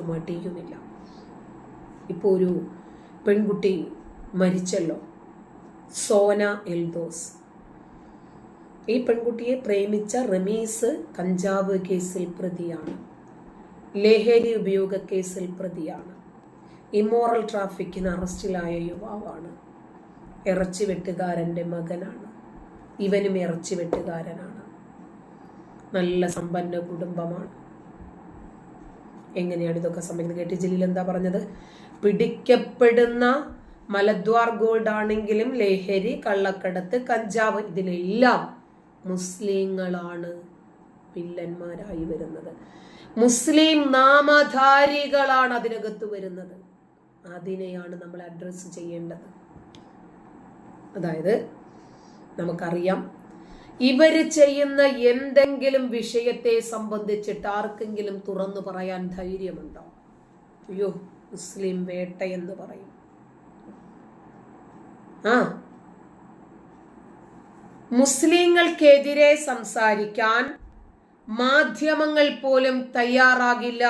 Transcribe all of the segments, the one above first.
മടിയുമില്ല ഇപ്പോൾ ഒരു പെൺകുട്ടി മരിച്ചല്ലോ. സോന എൽദോസ്. ഈ പെൺകുട്ടിയെ പ്രേമിച്ച റമീസ് കഞ്ചാവ് കേസിൽ പ്രതിയാണ്. ലഹരി ഉപയോഗ കേസിൽ പ്രതിയാണ്. ഇമോറൽ ട്രാഫിക്കിന് അറസ്റ്റിലായ യുവാവാണ്. ഇറച്ചി വെട്ടുകാരന്റെ മകനാണ്. ഇവനും ഇറച്ചി വെട്ടുകാരനാണ്. നല്ല സമ്പന്ന കുടുംബമാണ്. എങ്ങനെയാണ് ഇതൊക്കെ സംഭവിക്കുന്നത്? കെ ടി ജലീൽ എന്താ പറഞ്ഞത്? പിടിക്കപ്പെടുന്ന മലദ്വാർ ഗോൾഡ് ആണെങ്കിലും ലഹരി കള്ളക്കടത്ത് കഞ്ചാവ് ഇതിലെല്ലാം മുസ്ലിങ്ങളാണ് വില്ലന്മാരായി വരുന്നത്. മുസ്ലിം നാമധാരികളാണ് അതിനകത്ത് വരുന്നത്. അതിനെയാണ് നമ്മൾ അഡ്രസ് ചെയ്യേണ്ടത്. അതായത് നമുക്കറിയാം ഇവർ ചെയ്യുന്ന എന്തെങ്കിലും വിഷയത്തെ സംബന്ധിച്ചിട്ട് ആർക്കെങ്കിലും തുറന്നു പറയാൻ ധൈര്യമുണ്ടോ? അയ്യോ മുസ്ലിം വേട്ട എന്ന് പറയും. ആ. മുസ്ലിങ്ങൾക്കെതിരെ സംസാരിക്കാൻ മാധ്യമങ്ങൾ പോലും തയ്യാറാകില്ല.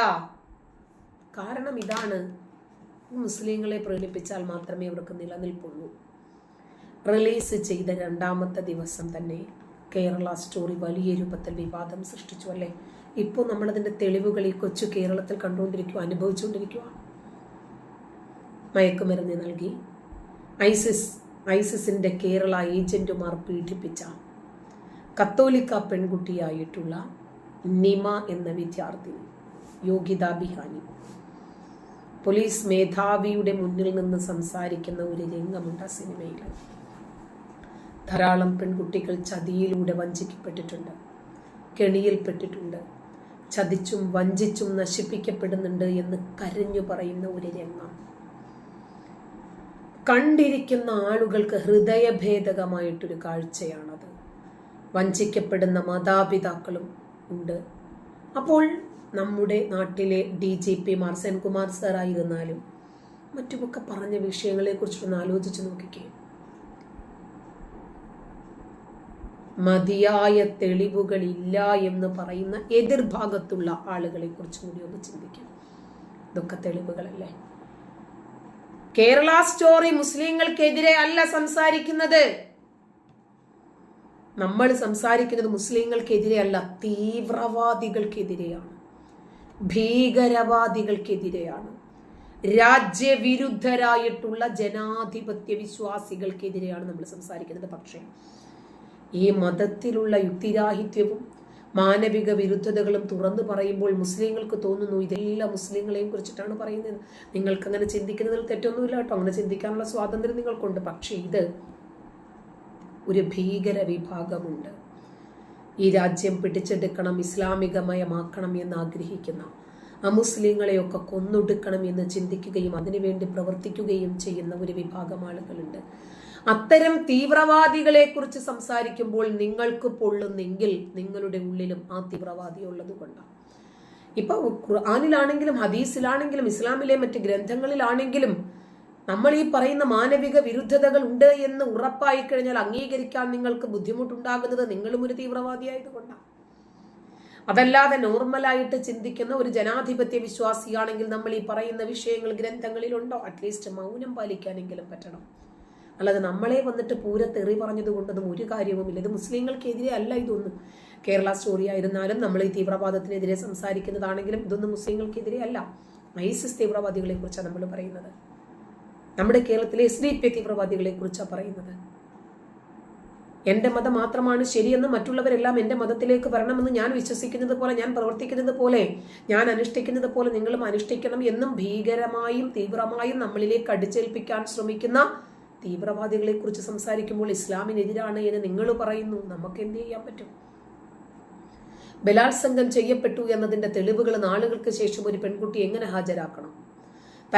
കാരണം ഇതാണ്. മുസ്ലിങ്ങളെ പ്രകടിപ്പിച്ചാൽ മാത്രമേ അവർക്ക് നിലനിൽപ്പുള്ളൂ. റിലീസ് ചെയ്ത രണ്ടാമത്തെ ദിവസം തന്നെ കേരള സ്റ്റോറി വലിയ രൂപത്തിൽ വിവാദം സൃഷ്ടിച്ചു അല്ലേ? ഇപ്പോൾ നമ്മളതിന്റെ തെളിവുകൾ ഈ കൊച്ചു കേരളത്തിൽ കണ്ടുകൊണ്ടിരിക്കുക അനുഭവിച്ചുകൊണ്ടിരിക്കുക. മയക്കുമരുന്ന് നൽകി. ഐസിസ് ഐസിസിന്റെ കേരള ഏജന്റുമാർ പീഡിപ്പിച്ച കത്തോലിക്ക പെൺകുട്ടിയായിട്ടുള്ള നിമ എന്ന വിദ്യാർത്ഥി യോഗ്യത ബിഹാനി പോലീസ് മേധാവിയുടെ മുന്നിൽ നിന്ന് സംസാരിക്കുന്ന ഒരു രംഗമുണ്ട് ആ സിനിമയിൽ. ധാരാളം പെൺകുട്ടികൾ ചതിയിലൂടെ വഞ്ചിക്കപ്പെട്ടിട്ടുണ്ട് കെണിയിൽപ്പെട്ടിട്ടുണ്ട് ചതിച്ചും വഞ്ചിച്ചും നശിപ്പിക്കപ്പെടുന്നുണ്ട് എന്ന് കരഞ്ഞു പറയുന്ന ഒരു രംഗം. കണ്ടിരിക്കുന്ന ആളുകൾക്ക് ഹൃദയഭേദകമായിട്ടൊരു കാഴ്ചയാണത്. വഞ്ചിക്കപ്പെടുന്ന മാതാപിതാക്കളും ഉണ്ട്. അപ്പോൾ നമ്മുടെ നാട്ടിലെ ഡി ജി പിമാർ സെൻകുമാർ സാറായിരുന്നാലും മറ്റുമൊക്കെ പറഞ്ഞ വിഷയങ്ങളെക്കുറിച്ചൊന്ന് ആലോചിച്ച് നോക്കിക്കേ. മതിയായ തെളിവുകളില്ല എന്ന് പറയുന്ന എതിർഭാഗത്തുള്ള ആളുകളെ കുറിച്ച് കൂടി ഒന്ന് ചിന്തിക്കാം. ഇതൊക്കെ തെളിവുകളല്ലേ? കേരള സ്റ്റോറി മുസ്ലിങ്ങൾക്കെതിരെ അല്ല സംസാരിക്കുന്നത്. നമ്മൾ സംസാരിക്കുന്നത് മുസ്ലിങ്ങൾക്കെതിരെ അല്ല തീവ്രവാദികൾക്കെതിരെയാണ്. ഭീകരവാദികൾക്കെതിരെയാണ്. രാജ്യവിരുദ്ധരായിട്ടുള്ള ജനാധിപത്യ വിശ്വാസികൾക്കെതിരെയാണ് നമ്മൾ സംസാരിക്കുന്നത്. പക്ഷേ ഈ മതത്തിലുള്ള യുക്തിരാഹിത്യവും മാനവിക വിരുദ്ധതകളും തുറന്നു പറയുമ്പോൾ മുസ്ലിങ്ങൾക്ക് തോന്നുന്നു ഇതെല്ലാം മുസ്ലിങ്ങളെയും കുറിച്ചിട്ടാണ് പറയുന്നത്. നിങ്ങൾക്ക് അങ്ങനെ ചിന്തിക്കുന്നതിൽ തെറ്റൊന്നുമില്ല കേട്ടോ. അങ്ങനെ ചിന്തിക്കാനുള്ള സ്വാതന്ത്ര്യം നിങ്ങൾക്കുണ്ട്. പക്ഷേ ഇത് ഒരു ഭീകര വിഭാഗമുണ്ട്. ഈ രാജ്യം പിടിച്ചെടുക്കണം ഇസ്ലാമികമയമാക്കണം എന്ന് ആഗ്രഹിക്കുന്ന അമുസ്ലിങ്ങളെയൊക്കെ കൊന്നൊടുക്കണം എന്ന് ചിന്തിക്കുകയും അതിനുവേണ്ടി പ്രവർത്തിക്കുകയും ചെയ്യുന്ന ഒരു വിഭാഗം ആളുകളുണ്ട്. അത്തരം തീവ്രവാദികളെ കുറിച്ച് സംസാരിക്കുമ്പോൾ നിങ്ങൾക്ക് പൊള്ളുന്നെങ്കിൽ നിങ്ങളുടെ ഉള്ളിലും ആ തീവ്രവാദി ഉള്ളത് കൊണ്ടാണ് ഇപ്പൊ ഖുർആാനിലാണെങ്കിലും ഹദീസിലാണെങ്കിലും ഇസ്ലാമിലെ മറ്റ് ഗ്രന്ഥങ്ങളിലാണെങ്കിലും നമ്മൾ ഈ പറയുന്ന മാനവിക വിരുദ്ധതകൾ ഉണ്ട് എന്ന് ഉറപ്പായി കഴിഞ്ഞാൽ അംഗീകരിക്കാൻ നിങ്ങൾക്ക് ബുദ്ധിമുട്ടുണ്ടാകുന്നത് നിങ്ങളും ഒരു തീവ്രവാദിയായതുകൊണ്ടാണ് അതല്ലാതെ നോർമലായിട്ട് ചിന്തിക്കുന്ന ഒരു ജനാധിപത്യ വിശ്വാസിയാണെങ്കിൽ നമ്മൾ ഈ പറയുന്ന വിഷയങ്ങൾ ഗ്രന്ഥങ്ങളിലുണ്ടോ? അറ്റ്ലീസ്റ്റ് മൗനം പാലിക്കാനെങ്കിലും പറ്റണം. അല്ലാതെ നമ്മളെ വന്നിട്ട് പൂര തെറി പറഞ്ഞത് കൊണ്ടൊന്നും ഒരു കാര്യവുമില്ല ഇത് മുസ്ലിങ്ങൾക്കെതിരെ അല്ല ഇതൊന്നും. കേരള സ്റ്റോറി ആയിരുന്നാലും നമ്മൾ ഈ തീവ്രവാദത്തിനെതിരെ സംസാരിക്കുന്നതാണെങ്കിലും ഇതൊന്നും മുസ്ലിങ്ങൾക്കെതിരെ അല്ല. ഐസിസ് തീവ്രവാദികളെ കുറിച്ചാണ് നമ്മൾ പറയുന്നത്. നമ്മുടെ കേരളത്തിലെ എസ് ഡി പി തീവ്രവാദികളെ കുറിച്ചാണ് പറയുന്നത്. എന്റെ മതം മാത്രമാണ് ശരിയെന്ന് മറ്റുള്ളവരെല്ലാം എന്റെ മതത്തിലേക്ക് വരണമെന്ന് ഞാൻ വിശ്വസിക്കുന്നത് പോലെ ഞാൻ പ്രവർത്തിക്കുന്നത് പോലെ ഞാൻ അനുഷ്ഠിക്കുന്നത് പോലെ നിങ്ങളും അനുഷ്ഠിക്കണം എന്നും ഭീകരമായും തീവ്രമായും നമ്മളിലേക്ക് അടിച്ചേൽപ്പിക്കാൻ ശ്രമിക്കുന്ന തീവ്രവാദികളെ കുറിച്ച് സംസാരിക്കുമ്പോൾ ഇസ്ലാമിനെതിരാണ് എന്ന് നിങ്ങൾ പറയുന്നു. നമുക്ക് എന്ത് ചെയ്യാൻ പറ്റും? ബലാത്സംഗം ചെയ്യപ്പെട്ടു എന്നതിന്റെ തെളിവുകൾ നാളുകൾക്ക് ശേഷം ഒരു പെൺകുട്ടി എങ്ങനെ ഹാജരാക്കണം?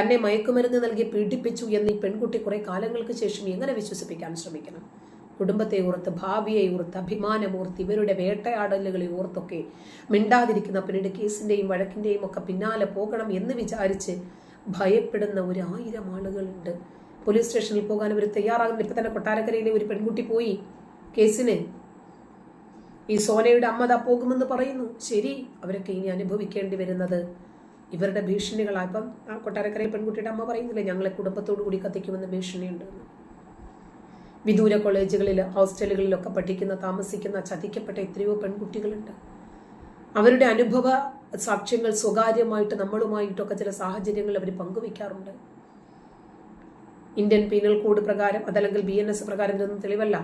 തന്നെ മയക്കുമരുന്ന് നൽകി പീഡിപ്പിച്ചു എന്ന് ഈ പെൺകുട്ടി കുറെ കാലങ്ങൾക്ക് ശേഷം എങ്ങനെ വിശ്വസിപ്പിക്കാൻ ശ്രമിക്കണം? കുടുംബത്തെ ഓർത്ത് ഭാവിയെ ഓർത്ത് അഭിമാനമോർത്ത് ഇവരുടെ വേട്ടയാടലുകളെ ഓർത്തൊക്കെ മിണ്ടാതിരിക്കുന്ന പിന്നീട് കേസിന്റെയും വഴക്കിന്റെയും ഒക്കെ പിന്നാലെ പോകണം എന്ന് വിചാരിച്ച് ഭയപ്പെടുന്ന ഒരു ആയിരം ആളുകളുണ്ട്. പോലീസ് സ്റ്റേഷനിൽ പോകാൻ അവർ തയ്യാറാകുന്നില്ല ഇപ്പൊ തന്നെ കൊട്ടാരക്കരയിലെ ഒരു പെൺകുട്ടി പോയി കേസിന്. ഈ സോനയുടെ അമ്മ ദാ പോകുമെന്ന് പറയുന്നു. ശരി അവരൊക്കെ ഇനി അനുഭവിക്കേണ്ടി വരുന്നത്. ഇവരുടെ ഭീഷണികളാണ് ഇപ്പം ആ കൊട്ടാരക്കരയിൽ പെൺകുട്ടിയുടെ അമ്മ പറയുന്നില്ലേ ഞങ്ങളെ കുടുംബത്തോടു കൂടി കത്തിക്കുമെന്ന് ഭീഷണിയുണ്ട്. എന്ന്. വിദൂര കോളേജുകളിൽ ഹോസ്റ്റലുകളിലൊക്കെ പഠിക്കുന്ന താമസിക്കുന്ന ചതിക്കപ്പെട്ട എത്രയോ പെൺകുട്ടികളുണ്ട്. അവരുടെ അനുഭവ സാക്ഷ്യങ്ങൾ സ്വകാര്യമായിട്ട് നമ്മളുമായിട്ടൊക്കെ ചില സാഹചര്യങ്ങൾ അവർ പങ്കുവയ്ക്കാറുണ്ട് ഇന്ത്യൻ പീനൽ കോഡ് പ്രകാരം അതല്ലെങ്കിൽ ബി എൻ എസ് പ്രകാരം ഇതൊന്നും തെളിവല്ല.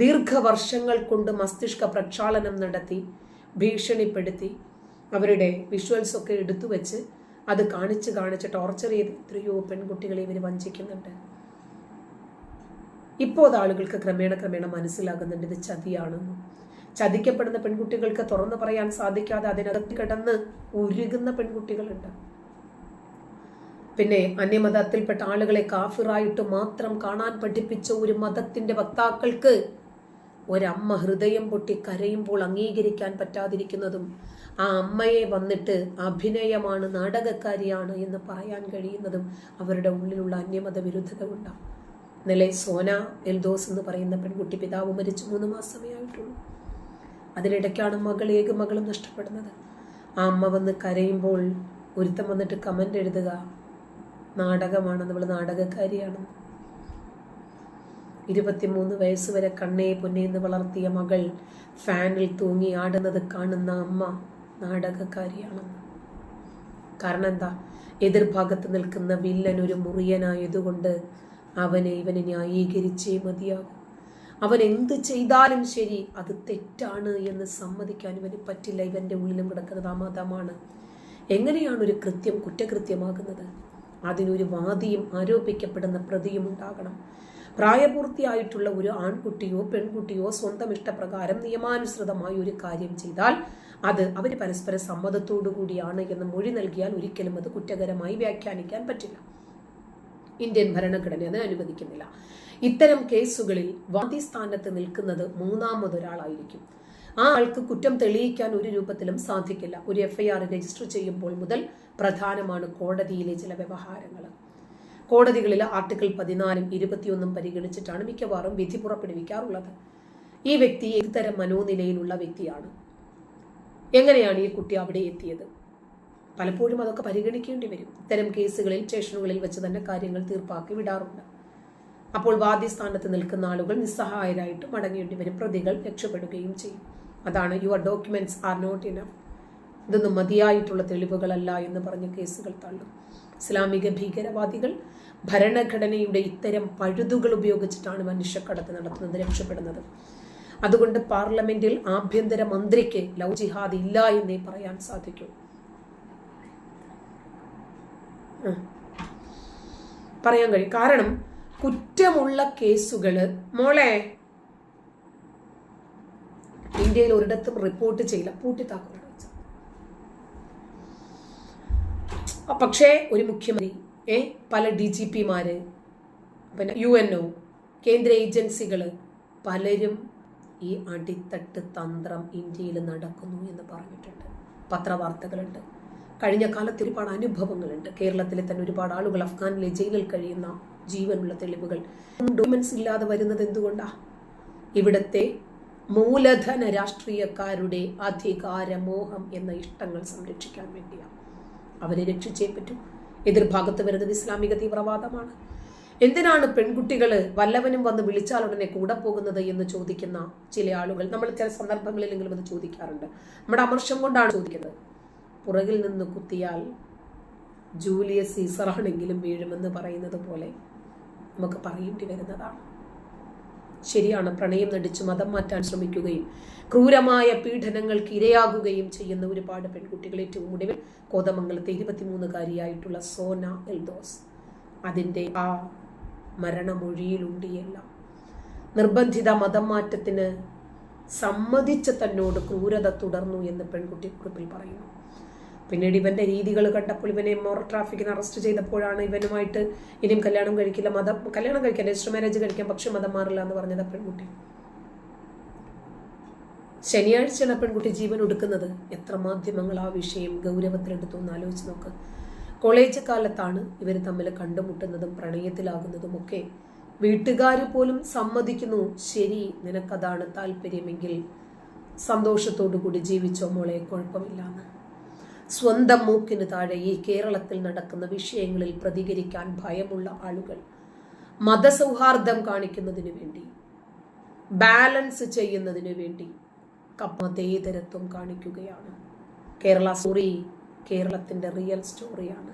ദീർഘവർഷങ്ങൾ കൊണ്ട് മസ്തിഷ്ക പ്രക്ഷാളനം നടത്തി ഭീഷണിപ്പെടുത്തി അവരുടെ വിഷ്വൽസ് ഒക്കെ എടുത്തു വെച്ച് അത് കാണിച്ച് കാണിച്ച് ടോർച്ചർ ചെയ്ത് എത്രയോ പെൺകുട്ടികളെ ഇവർ വഞ്ചിക്കുന്നുണ്ട്. ഇപ്പോൾ ആളുകൾക്ക് ക്രമേണ ക്രമേണ മനസ്സിലാകുന്നുണ്ട് ഇത് ചതിയാണെന്നും. ചതിക്കപ്പെടുന്ന പെൺകുട്ടികൾക്ക് തുറന്നു പറയാൻ സാധിക്കാതെ അതിനകത്ത് കിടന്ന് ഉരുകുന്ന പെൺകുട്ടികളുണ്ട്. പിന്നെ അന്യമതത്തിൽപ്പെട്ട ആളുകളെ കാഫിറായിട്ട് മാത്രം കാണാൻ പഠിപ്പിച്ച ഒരു മതത്തിന്റെ വക്താക്കൾക്ക് ഒരമ്മ ഹൃദയം പൊട്ടി കരയുമ്പോൾ അംഗീകരിക്കാൻ പറ്റാതിരിക്കുന്നതും ആ അമ്മയെ വന്നിട്ട് അഭിനയമാണ് നാടകക്കാരിയാണ് എന്ന് പറയാൻ കഴിയുന്നതും അവരുടെ ഉള്ളിലുള്ള അന്യമത വിരുദ്ധത കൊണ്ടാണ്. ഇന്നലെ സോന എൽദോസ് എന്ന് പറയുന്ന പെൺകുട്ടി പിതാവ് മരിച്ചു. മൂന്ന് മാസമേ ആയിട്ടുള്ളൂ. അതിനിടയ്ക്കാണ് മകൾ ഏക മകളും നഷ്ടപ്പെടുന്നത്. ആ അമ്മ വന്ന് കരയുമ്പോൾ ഒരുത്തം വന്നിട്ട് കമന്റ് എഴുതുക. നാടകമാണ്. നമ്മൾ നാടകക്കാരിയാണ്. ഇരുപത്തിമൂന്ന് വയസ്സ് വരെ കണ്ണേ പൊന്നേന്ന് വളർത്തിയ മകൾ ഫാനിൽ തൂങ്ങി ആടുന്നത് കാണുന്ന അമ്മ നാടകക്കാരിയാണ്. കാരണം എന്താ? എതിർഭാഗത്ത് നിൽക്കുന്ന വില്ലൻ ഒരു മുറിയനായതുകൊണ്ട് അവനെ ഇവനെ ന്യായീകരിച്ചേ മതിയാകും. അവൻ എന്ത് ചെയ്താലും ശരി അത് തെറ്റാണ് എന്ന് സമ്മതിക്കാൻ ഇവന് പറ്റില്ല. ഇവന്റെ ഉള്ളിലും കിടക്കുന്നത് ആ മതമാണ് എങ്ങനെയാണ് ഒരു കൃത്യം കുറ്റകൃത്യമാകുന്നത്? അതിനൊരു വാദിയും ആരോപിക്കപ്പെടുന്ന പ്രതിയും ഉണ്ടാകണം. പ്രായപൂർത്തിയായിട്ടുള്ള ഒരു ആൺകുട്ടിയോ പെൺകുട്ടിയോ സ്വന്തം ഇഷ്ടപ്രകാരം നിയമാനുസൃതമായി ഒരു കാര്യം ചെയ്താൽ അത് അവർ പരസ്പര സമ്മതത്തോടു കൂടിയാണ് എന്ന് മൊഴി നൽകിയാൽ ഒരിക്കലും അത് കുറ്റകരമായി വ്യാഖ്യാനിക്കാൻ പറ്റില്ല. ഇന്ത്യൻ ഭരണഘടന അത് അനുവദിക്കുന്നില്ല. ഇത്തരം കേസുകളിൽ വാദി സ്ഥാനത്ത് നിൽക്കുന്നത് മൂന്നാമതൊരാളായിരിക്കും. ആ ആൾക്ക് കുറ്റം തെളിയിക്കാൻ ഒരു രൂപത്തിലും സാധിക്കില്ല. ഒരു എഫ്ഐആർ രജിസ്റ്റർ ചെയ്യുമ്പോൾ മുതൽ പ്രധാനമാണ് കോടതിയിലെ ചില വ്യവഹാരങ്ങൾ. കോടതികളിൽ ആർട്ടിക്കിൾ പതിനാലും ഇരുപത്തിയൊന്നും പരിഗണിച്ചിട്ടാണ് മിക്കവാറും വിധി പുറപ്പെടുവിക്കാറുള്ളത്. ഈ വ്യക്തി ഏതുതരം മനോനിലയിലുള്ള വ്യക്തിയാണ്? എങ്ങനെയാണ് ഈ കുട്ടി അവിടെ എത്തിയത്? പലപ്പോഴും അതൊക്കെ പരിഗണിക്കേണ്ടി വരും. ഇത്തരം കേസുകളിൽ സ്റ്റേഷനുകളിൽ വെച്ച് തന്നെ കാര്യങ്ങൾ തീർപ്പാക്കി വിടാറുണ്ട്. അപ്പോൾ വാദ്യസ്ഥാനത്ത് നിൽക്കുന്ന ആളുകൾ നിസ്സഹായരായിട്ട് മടങ്ങേണ്ടി വരും. പ്രതികൾ രക്ഷപ്പെടുകയും ചെയ്യും. അതാണ് your documents are not enough ഇതൊന്നും മതിയായിട്ടുള്ള തെളിവുകളല്ല എന്ന് പറഞ്ഞ കേസുകൾ തള്ളും. ഇസ്ലാമിക ഭീകരവാദികൾ ഭരണഘടനയുടെ ഇത്തരം പഴുതുകൾ ഉപയോഗിച്ചിട്ടാണ് മനുഷ്യക്കടത്ത് നടത്തുന്നത് രക്ഷപ്പെടുന്നത്. അതുകൊണ്ട് പാർലമെന്റിൽ ആഭ്യന്തര മന്ത്രിക്ക് ലവ് ജിഹാദ് ഇല്ല എന്നേ പറയാൻ സാധിക്കൂ. പറയാൻ കഴിയും. കാരണം കുറ്റമുള്ള കേസുകൾ മോളെ ഇന്ത്യയിൽ ഒരിടത്തും റിപ്പോർട്ട് ചെയ്യില്ല. പൂട്ടി പൂട്ടിത്താക്കോടെ പക്ഷേ ഒരു മുഖ്യമന്ത്രി ഏ പല ഡി ജി പിമാര് പിന്നെ യു എൻ ഒ കേന്ദ്ര ഏജൻസികൾ പലരും ഈ അടിത്തട്ട് തന്ത്രം ഇന്ത്യയിൽ നടക്കുന്നു എന്ന് പറഞ്ഞിട്ടുണ്ട്. പത്രവാർത്തകളുണ്ട്. കഴിഞ്ഞ കാലത്ത് ഒരുപാട് അനുഭവങ്ങളുണ്ട്. കേരളത്തിലെ തന്നെ ഒരുപാട് ആളുകൾ അഫ്ഗാനിലെ ജയിലിൽ കഴിയുന്ന ജീവനുള്ള തെളിവുകൾ. ഡോക്യുമെന്റ്സ് ഇല്ലാതെ വരുന്നത് എന്തുകൊണ്ടാ? ഇവിടത്തെ മൂലധന രാഷ്ട്രീയക്കാരുടെ അധികാരമോഹം എന്ന ഇഷ്ടങ്ങൾ സംരക്ഷിക്കാൻ വേണ്ടിയാണ്. അവരെ രക്ഷിച്ചേ പറ്റൂ. എതിർഭാഗത്ത് വരുന്നത് ഇസ്ലാമിക തീവ്രവാദമാണ്. എന്തിനാണ് പെൺകുട്ടികൾ വല്ലവനും വന്ന് വിളിച്ചാൽ ഉടനെ കൂടെ പോകുന്നത് എന്ന് ചോദിക്കുന്ന ചില ആളുകൾ? നമ്മൾ ചില സന്ദർഭങ്ങളിലെങ്കിലും അത് ചോദിക്കാറുണ്ട്. നമ്മുടെ അമർഷം കൊണ്ടാണ് ചോദിക്കുന്നത്. പുറകിൽ നിന്ന് കുത്തിയാൽ ജൂലിയസ് സീസറാണെങ്കിലും വീഴുമെന്ന് പറയുന്നത് പോലെ നമുക്ക് പറയേണ്ടി വരുന്നതാണ്. ശരിയാണ്. പ്രണയം നടിച്ച് മതം മാറ്റാൻ ശ്രമിക്കുകയും ക്രൂരമായ പീഡനങ്ങൾക്ക് ഇരയാകുകയും ചെയ്യുന്ന ഒരുപാട് പെൺകുട്ടികൾ ഏറ്റവും ഒടുവിൽ കോതമംഗലത്തെ ഇരുപത്തിമൂന്നുകാരിയായിട്ടുള്ള സോന എൽദോസ്. അതിന്റെ ആ മരണമൊഴിയിലുണ്ട് നിർബന്ധിത മതം മാറ്റത്തിന് സമ്മതിച്ച തന്നോട് ക്രൂരത തുടർന്നു എന്ന് പെൺകുട്ടി കുറിപ്പിൽ പറയുന്നു. പിന്നീട് ഇവന്റെ രീതികൾ കണ്ടപ്പോൾ ഇവനെ മോർ ട്രാഫിക്കിന് അറസ്റ്റ് ചെയ്തപ്പോഴാണ് ഇവനുമായിട്ട് ഇനിയും കല്യാണം കഴിക്കില്ല മതം കല്യാണം കഴിക്കാൻ രജിസ്റ്റർ മാരേജ് കഴിക്കാൻ പക്ഷെ മതം മാറില്ല എന്ന് പറഞ്ഞത് പെൺകുട്ടി. ശനിയാഴ്ചയാണ് പെൺകുട്ടി ജീവൻ ഒടുക്കുന്നത്. എത്ര മാധ്യമങ്ങൾ ആ വിഷയം ഗൗരവത്തിലെടുത്തു എന്ന് ആലോചിച്ച് നോക്ക്. കോളേജ് കാലത്താണ് ഇവർ തമ്മിൽ കണ്ടുമുട്ടുന്നതും പ്രണയത്തിലാകുന്നതും ഒക്കെ. വീട്ടുകാർ പോലും സമ്മതിക്കുന്നു ശരി നിനക്കതാണ് താല്പര്യമെങ്കിൽ സന്തോഷത്തോടു കൂടി ജീവിച്ചോ മോളെ കുഴപ്പമില്ലാന്ന്. സ്വന്തം മൂക്കിന് താഴെ ഈ കേരളത്തിൽ നടക്കുന്ന വിഷയങ്ങളിൽ പ്രതികരിക്കാൻ ഭയമുള്ള ആളുകൾ മതസൗഹാർദ്ദം കാണിക്കുന്നതിനു വേണ്ടി ബാലൻസ് ചെയ്യുന്നതിനു വേണ്ടി മതേതരത്വം കാണിക്കുകയാണ്. കേരള സ്റ്റോറി കേരളത്തിന്റെ റിയൽ സ്റ്റോറിയാണ്.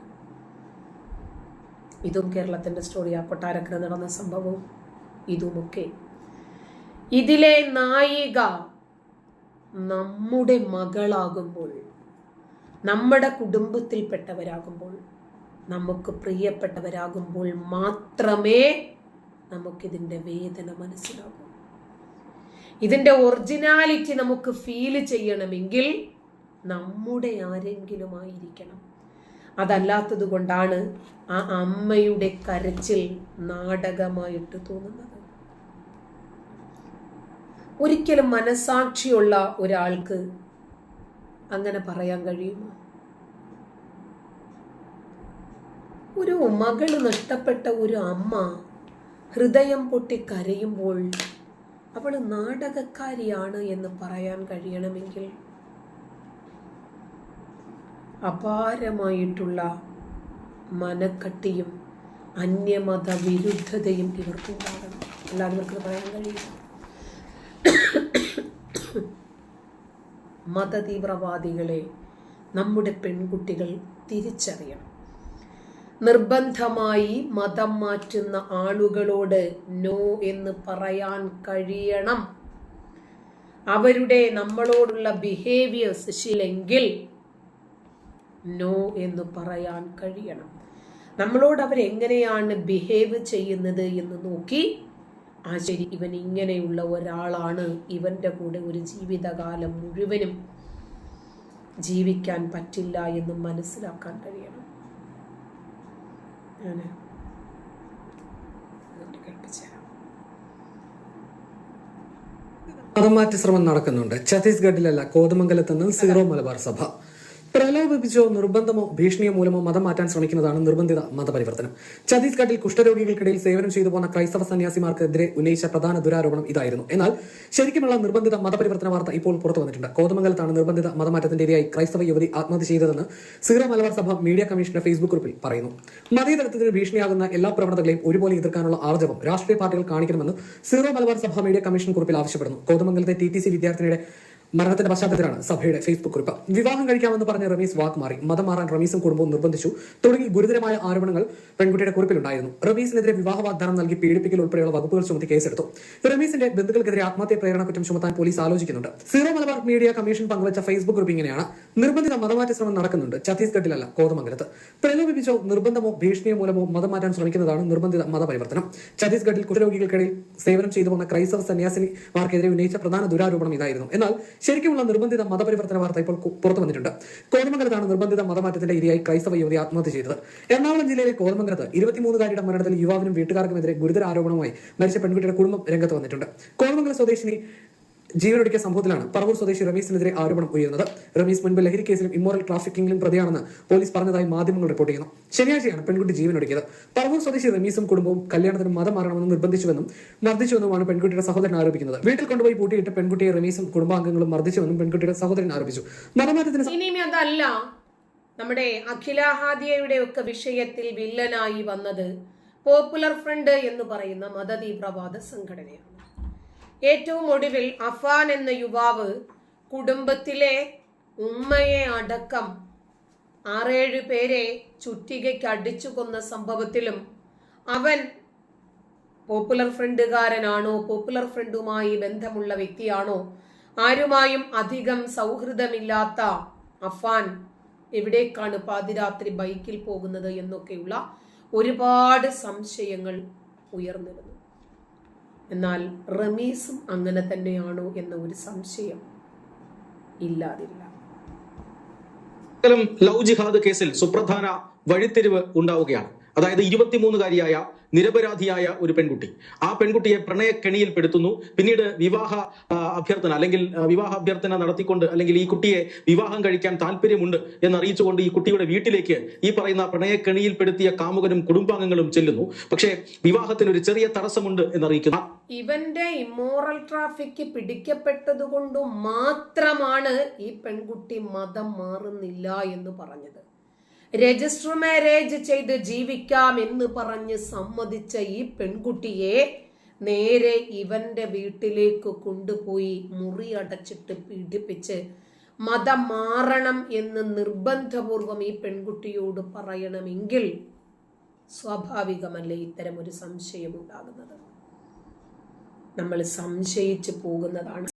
ഇതും കേരളത്തിന്റെ സ്റ്റോറിയാ കൊട്ടാരക്കര നടന്ന സംഭവവും ഇതുമൊക്കെ. ഇതിലെ നായിക നമ്മുടെ മകളാകുമ്പോൾ നമ്മുടെ കുടുംബത്തിൽപ്പെട്ടവരാകുമ്പോൾ നമുക്ക് പ്രിയപ്പെട്ടവരാകുമ്പോൾ മാത്രമേ നമുക്കിതിന്റെ വേദന മനസ്സിലാകൂ. ഇതിന്റെ ഒറിജിനാലിറ്റി നമുക്ക് ഫീൽ ചെയ്യണമെങ്കിൽ നമ്മുടെ ആരെങ്കിലും ആയിരിക്കണം. അതല്ലാത്തത് കൊണ്ടാണ് ആ അമ്മയുടെ കരച്ചിൽ നാടകമായിട്ട് തോന്നുന്നത്. ഒരിക്കലും മനസാക്ഷിയുള്ള ഒരാൾക്ക് അങ്ങനെ പറയാൻ കഴിയുമോ? ഒരു മകൾ നഷ്ടപ്പെട്ട ഒരു അമ്മ ഹൃദയം പൊട്ടി കരയുമ്പോൾ അവൾ നാടകക്കാരിയാണ് എന്ന് പറയാൻ കഴിയണമെങ്കിൽ അപാരമായിട്ടുള്ള മനക്കട്ടിയും അന്യമത വിരുദ്ധതയും ഇവർക്കുണ്ടാകണം. അല്ലാതെ ഇവർക്ക് പറയാൻ കഴിയില്ല മതതീവ്രവാദികളെ നമ്മുടെ പെൺകുട്ടികൾ തിരിച്ചറിയണം. നിർബന്ധമായി മതം മാറ്റുന്ന ആളുകളോട് നോ എന്ന് പറയാൻ കഴിയണം. അവരുടെ നമ്മളോടുള്ള ബിഹേവിയേഴ്സ് ശീലെങ്കിൽ നോ എന്ന് പറയാൻ കഴിയണം. നമ്മളോട് അവരെങ്ങനെയാണ് ബിഹേവ് ചെയ്യുന്നത് എന്ന് നോക്കി ആ ശരി ഇവൻ ഇങ്ങനെയുള്ള ഒരാളാണ്. ഇവന്റെ കൂടെ ഒരു ജീവിതകാലം മുഴുവനും ജീവിക്കാൻ പറ്റില്ല എന്ന് മനസ്സിലാക്കാൻ കഴിയണം. ഞാൻ മതമാറ്റ ശ്രമം നടക്കുന്നുണ്ട്. ഛത്തീസ്ഗഡിലല്ല കോതമംഗലത്ത് നിന്ന് സീറോ മലബാർ സഭ. പ്രലോഭിപ്പിച്ചോ നിർബന്ധമോ ഭീഷണിയോ മൂലമോ മതം മാറ്റാൻ ശ്രമിക്കുന്നതാണ് നിർബന്ധിത മതപരിവർത്തനം. ഛത്തീസ്ഗഡിൽ കുഷ്ഠരോഗികൾക്കിടയിൽ സേവനം ചെയ്തു പോകുന്ന ക്രൈസ്തവ സന്യാസിമാർക്കെതിരെ ഉന്നയിച്ച പ്രധാന ദുരാരോപണം ഇതായിരുന്നു. എന്നാൽ ശരിക്കുമുള്ള നിർബന്ധിത മതപരിവർത്തന വാർത്ത ഇപ്പോൾ പുറത്തു വന്നിട്ടുണ്ട്. കോതമംഗലത്താണ് നിർബന്ധിത മതമാറ്റത്തിന്റെ ഇരയായി ക്രൈസ്തവ യുവതി ആത്മഹത്യ ചെയ്തതെന്ന് സീറോ മലബാർ സഭ മീഡിയ കമ്മീഷന്റെ ഫേസ്ബുക്ക് കുറിപ്പിൽ പറയുന്നു. മതേതരത്തിന് ഭീഷണിയാകുന്ന എല്ലാ പ്രവണതകളെയും ഒരുപോലെ എതിർക്കാനുള്ള ആർജവം രാഷ്ട്രീയ പാർട്ടികൾ കാണിക്കണമെന്ന് സീറോ മലബാർ സഭ മീഡിയ കമ്മീഷൻ കുറിപ്പിൽ ആവശ്യപ്പെടുന്നു. കോതമംഗലത്തെ ടി ടി സി വിദ്യാർത്ഥിനിയുടെ മരണത്തിന്റെ പശ്ചാത്തലത്തിലാണ് സഭയുടെ ഫേസ്ബുക്ക് കുറിപ്പ്. വിവാഹം കഴിക്കാമെന്ന് പറഞ്ഞ റമീസ് വാക്ക് മാറി. മതം മാറാൻ റമീസും കുടുംബവും നിർബന്ധിച്ചു. തുടങ്ങി ഗുരുതരമായ ആരോപണങ്ങൾ പെൺകുട്ടിയുടെ കുറിപ്പിലുണ്ടായിരുന്നു. റമീസിനെതിരെ വിവാഹ വാഗ്ദാനം നൽകി പീഡിപ്പിക്കൽ ഉൾപ്പെടെയുള്ള വകുപ്പുകൾ ചുമത്തി കേസെടുത്തു. റമീസിന്റെ ബന്ധുക്കൾക്കെതിരെ ആത്മഹത്യ പ്രേരണ കുറ്റം ചുമത്താൻ പോലീസ് ആലോചിക്കുന്നുണ്ട്. സീറോ മലബാർ മീഡിയ കമ്മീഷൻ പങ്കുവച്ച ഫേസ്ബുക്ക് ഗ്രൂപ്പ് ഇങ്ങനെയാണ്. നിർബന്ധിത മതമാറ്റ ശ്രമം നടക്കുന്നുണ്ട്. ഛത്തീസ്ഗഡിലല്ല കോതമംഗലത്ത്. പ്രലോഭിപ്പിച്ചോ നിർബന്ധമോ ഭീഷണിയോ മൂലമോ മതം മാറ്റാൻ ശ്രമിക്കുന്നതാണ് നിർബന്ധിത മതപരിവർത്തനം. ഛത്തീസ്ഗഡിൽ കുറ്റരോഗികൾക്കിടയിൽ സേവനം ചെയ്തു വന്ന ക്രൈസ്തവ സന്യാസിനിമാർക്കെതിരെ ഉന്നയിച്ച പ്രധാന ദുരാരോപണം ഇതായിരുന്നു. എന്നാൽ ശരിക്കുമുള്ള നിർബന്ധിത മതപരിവർത്തന വാർത്ത ഇപ്പോൾ പുറത്തു വന്നിട്ടുണ്ട്. കോതമംഗലത്താണ് നിർബന്ധിത മതമാറ്റത്തിന്റെ ഇരയായി ക്രൈസ്തവ യുവതി ആത്മഹത്യ ചെയ്തത്. എറണാകുളം ജില്ലയിലെ കോതമംഗലത്ത് ഇരുപത്തിമൂന്നുകാരിയുടെ മരണത്തിൽ യുവാവിനും വീട്ടുകാർക്കുമെതിരെ ഗുരുതര ആരോപണവുമായി മരിച്ച പെൺകുട്ടിയുടെ കുടുംബം രംഗത്ത് വന്നിട്ടുണ്ട്. കോതമംഗലം സ്വദേശിനി ജീവനൊടുക്കിയ സംഭവത്തിലാണ് പറവൂർ സ്വദേശി റമീസിനെതിരെ ആരോപണം ഉയർന്നത് റമീസ് മുൻപ് ലഹരി കേസിലും ഇമ്മോറൽ ട്രാഫിക്കിംഗിലും പ്രതിയാണെന്ന് പോലീസ് പറഞ്ഞതായി മാധ്യമങ്ങൾ റിപ്പോർട്ട് ചെയ്യുന്നു. ശനിയാഴ്ചയാണ് പെൺകുട്ടി ജീവനൊടുക്കിയത്. പറവൂർ സ്വദേശി റമീസും കുടുംബവും കല്യാണത്തിന് മതം മാറണമെന്ന് നിർബന്ധിച്ചുവെന്നും മർദ്ദിച്ചുവെന്നുമാണ് പെൺകുട്ടിയുടെ സഹോദരൻ ആരോപിക്കുന്നത്. വീട്ടിൽ കൊണ്ടുപോയി പൂട്ടിയിട്ട് പെൺകുട്ടിയെ റമീസും കുടുംബാംഗങ്ങളും മർദ്ദിച്ചുവെന്നും പെൺകുട്ടിയുടെ സഹോദരൻ ആരോപിച്ചു. മതമാറ്റത്തിന് നമ്മുടെ അഖിലാഹാദിയയുടെ ഒക്കെ വിഷയത്തിൽ വില്ലനായി വന്നത് പോപ്പുലർ ഫ്രണ്ട് എന്ന് പറയുന്ന മതതീവ്രവാദ സംഘടനയാണ്. ഏറ്റവും ഒടുവിൽ അഫാൻ എന്ന യുവാവ് കുടുംബത്തിലെ ഉമ്മയെ അടക്കം ആറേഴ് പേരെ ചുറ്റികയ്ക്ക് അടിച്ചു കൊന്ന സംഭവത്തിലും അവൻ പോപ്പുലർ ഫ്രണ്ടുകാരനാണോ പോപ്പുലർ ഫ്രണ്ടുമായി ബന്ധമുള്ള വ്യക്തിയാണോ ആരുമായും അധികം സൗഹൃദമില്ലാത്ത അഫാൻ എവിടേക്കാണ് പാതിരാത്രി ബൈക്കിൽ പോകുന്നത് എന്നൊക്കെയുള്ള ഒരുപാട് സംശയങ്ങൾ ഉയർന്നു വന്നു എന്നാൽ റമീസും അങ്ങനെ തന്നെയാണോ എന്ന ഒരു സംശയം ഇല്ലാതില്ല. ലവ് ജിഹാദ് കേസിൽ സുപ്രധാന വഴിത്തിരിവ് ഉണ്ടാവുകയാണ്. അതായത് ഇരുപത്തിമൂന്നുകാരിയായ നിരപരാധിയായ ഒരു പെൺകുട്ടി. ആ പെൺകുട്ടിയെ പ്രണയക്കെണിയിൽപ്പെടുത്തുന്നു. പിന്നീട് വിവാഹ അഭ്യർത്ഥന അല്ലെങ്കിൽ വിവാഹ അഭ്യർത്ഥന നടത്തിക്കൊണ്ട് അല്ലെങ്കിൽ ഈ കുട്ടിയെ വിവാഹം കഴിക്കാൻ താല്പര്യമുണ്ട് എന്നറിയിച്ചുകൊണ്ട് ഈ കുട്ടിയുടെ വീട്ടിലേക്ക് ഈ പറയുന്ന പ്രണയക്കെണിയിൽപ്പെടുത്തിയ കാമുകനും കുടുംബാംഗങ്ങളും ചെല്ലുന്നു. പക്ഷേ വിവാഹത്തിന് ഒരു ചെറിയ തടസ്സമുണ്ട് എന്നറിയിക്കുന്നു. ഇവന്റെ ഇമോറൽ ട്രാഫിക് പിടിക്കപ്പെട്ടത് കൊണ്ട് മാത്രമാണ് ഈ പെൺകുട്ടി മതം മാറുന്നില്ല എന്ന് പറഞ്ഞത്. രജിസ്റ്റർ മാരേജ് ചെയ്ത് ജീവിക്കാം എന്ന് പറഞ്ഞ് സമ്മതിച്ച ഈ പെൺകുട്ടിയെ നേരെ ഇവന്റെ വീട്ടിലേക്ക് കൊണ്ടുപോയി മുറി അടച്ചിട്ട് പീഡിപ്പിച്ച് മതം മാറണം എന്ന് നിർബന്ധപൂർവം ഈ പെൺകുട്ടിയോട് പറയണമെങ്കിൽ സ്വാഭാവികമല്ലേ ഇത്തരം ഒരു സംശയം ഉണ്ടാകുന്നത്? നമ്മൾ സംശയിച്ചു പോകുന്നതാണ്.